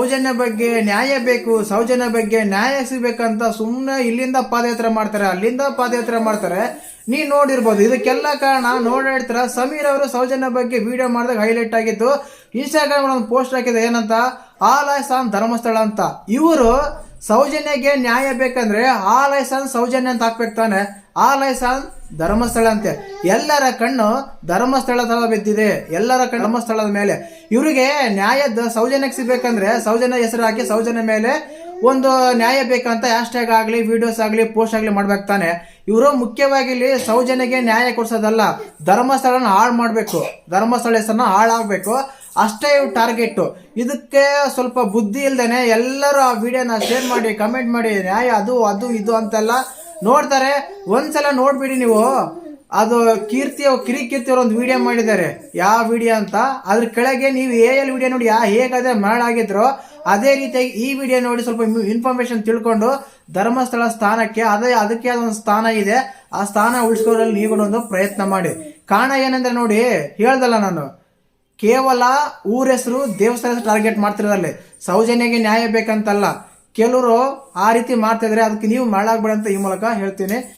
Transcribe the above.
ಸೌಜನ್ಯ ಬಗ್ಗೆ ನ್ಯಾಯ ಬೇಕು, ಸೌಜನ್ಯ ಬಗ್ಗೆ ನ್ಯಾಯ ಸಿಗಬೇಕಂತ ಸುಮ್ಮನೆ ಇಲ್ಲಿಂದ ಪಾದಯಾತ್ರೆ ಮಾಡ್ತಾರೆ, ಅಲ್ಲಿಂದ ಪಾದಯಾತ್ರೆ ಮಾಡ್ತಾರೆ. ನೀ ನೋಡಿರ್ಬೋದು, ಇದಕ್ಕೆಲ್ಲ ಕಾರಣ ನೋಡಾಡ್ತಾರ ಸಮೀರ್ ಅವರು ಸೌಜನ್ಯ ಬಗ್ಗೆ ವಿಡಿಯೋ ಮಾಡಿದಾಗ ಹೈಲೈಟ್ ಆಗಿತ್ತು ಇನ್ಸ್ಟಾಗ್ರಾಮ್ ಒಂದು ಪೋಸ್ಟ್ ಹಾಕಿದೆ, ಏನಂತ? ಆಲಾಯ್ಸಾನ್ ಧರ್ಮಸ್ಥಳ ಅಂತ. ಇವರು ಸೌಜನ್ಯಗೆ ನ್ಯಾಯ ಬೇಕಂದ್ರೆ ಆಲೈಸಾನ್ ಸೌಜನ್ಯ ಅಂತ ಹಾಕ್ಬೇಕು ತಾನೆ. ಆಲೈಸಾನ್ ಧರ್ಮಸ್ಥಳ ಅಂತೆ. ಎಲ್ಲರ ಕಣ್ಣು ಧರ್ಮಸ್ಥಳ ತರ ಬಿದ್ದಿದೆ. ಎಲ್ಲರ ಕಣ್ಣು ಧರ್ಮಸ್ಥಳದ ಮೇಲೆ. ಇವರಿಗೆ ನ್ಯಾಯದ ಸೌಜನ್ಯಕ್ಕೆ ಸಿಗ್ಬೇಕಂದ್ರೆ ಸೌಜನ್ಯ ಹೆಸರು ಹಾಕಿ ಸೌಜನ್ಯ ಮೇಲೆ ಒಂದು ನ್ಯಾಯ ಬೇಕಂತ ಹ್ಯಾಶ್ಟ್ಯಾಗ್ ಆಗಲಿ ವಿಡಿಯೋಸ್ ಆಗಲಿ ಪೋಸ್ಟ್ ಆಗಲಿ ಮಾಡ್ಬೇಕು ತಾನೆ. ಇವರು ಮುಖ್ಯವಾಗಿ ಇಲ್ಲಿ ಸೌಜನ್ಯಗೆ ನ್ಯಾಯ ಕೊಡ್ಸೋದಲ್ಲ. ಧರ್ಮಸ್ಥಳನ ಹಾಳು ಮಾಡಬೇಕು. ಧರ್ಮಸ್ಥಳ ಹೆಸರನ್ನ ಹಾಳಾಗಬೇಕು ಅಷ್ಟೇ ಇವ್ ಟಾರ್ಗೆಟ್ ಇದಕ್ಕೆ ಸ್ವಲ್ಪ ಬುದ್ಧಿ ಇಲ್ದೇನೆ ಎಲ್ಲರೂ ಆ ವಿಡಿಯೋನ ಶೇರ್ ಮಾಡಿ ಕಮೆಂಟ್ ಮಾಡಿ, ನ್ಯಾಯ ಅದು ಅದು, ಇದು ಅಂತೆಲ್ಲ ನೋಡ್ತಾರೆ, ಒಂದ್ಸಲ ನೋಡ್ಬಿಡಿ ನೀವು. ಅದು ಕೀರ್ತಿ ಕಿರಿ ಕೀರ್ತಿ ಅವ್ರು ಒಂದು ವಿಡಿಯೋ ಮಾಡಿದ್ದಾರೆ. ಯಾವ ವಿಡಿಯೋ ಅಂತ? ಅದ್ರ ಕೆಳಗೆ ನೀವು ಎ ಎಲ್ ವಿಡಿಯೋ ನೋಡಿ, ಯಾ ಹೇಗಾದ್ರೆ ಮಾಡಾಗಿದ್ರೋ ಅದೇ ರೀತಿಯಾಗಿ ಈ ವಿಡಿಯೋ ನೋಡಿ ಸ್ವಲ್ಪ ಇನ್ಫಾರ್ಮೇಶನ್ ತಿಳ್ಕೊಂಡು ಧರ್ಮಸ್ಥಳ ಸ್ಥಾನಕ್ಕೆ, ಅದೇ ಅದಕ್ಕೆ ಅದೊಂದು ಸ್ಥಾನ ಇದೆ. ಆ ಸ್ಥಾನ ಉಳಿಸ್ಕೊಳ್ಳಲು ನೀವು ಒಂದು ಪ್ರಯತ್ನ ಮಾಡಿ. ಕಾರಣ ಏನಂದ್ರೆ ನೋಡಿ, ಹೇಳ್ದಲ್ಲ ನಾನು. ಕೇವಲ ಊರ ಹೆಸರು ದೇವಸ್ಥಾನ ಟಾರ್ಗೆಟ್ ಮಾಡ್ತಿರೋದಲ್ಲಿ ಸೌಜನ್ಯಗೆ ನ್ಯಾಯ ಬೇಕಂತಲ್ಲ. ಕೆಲವರು ಆ ರೀತಿ ಮಾಡ್ತಿದ್ರೆ ಅದಕ್ಕೆ ನೀವು ಮಾಡಾಗ್ಬೇಡ ಅಂತ ಈ ಮೂಲಕ ಹೇಳ್ತೀನಿ.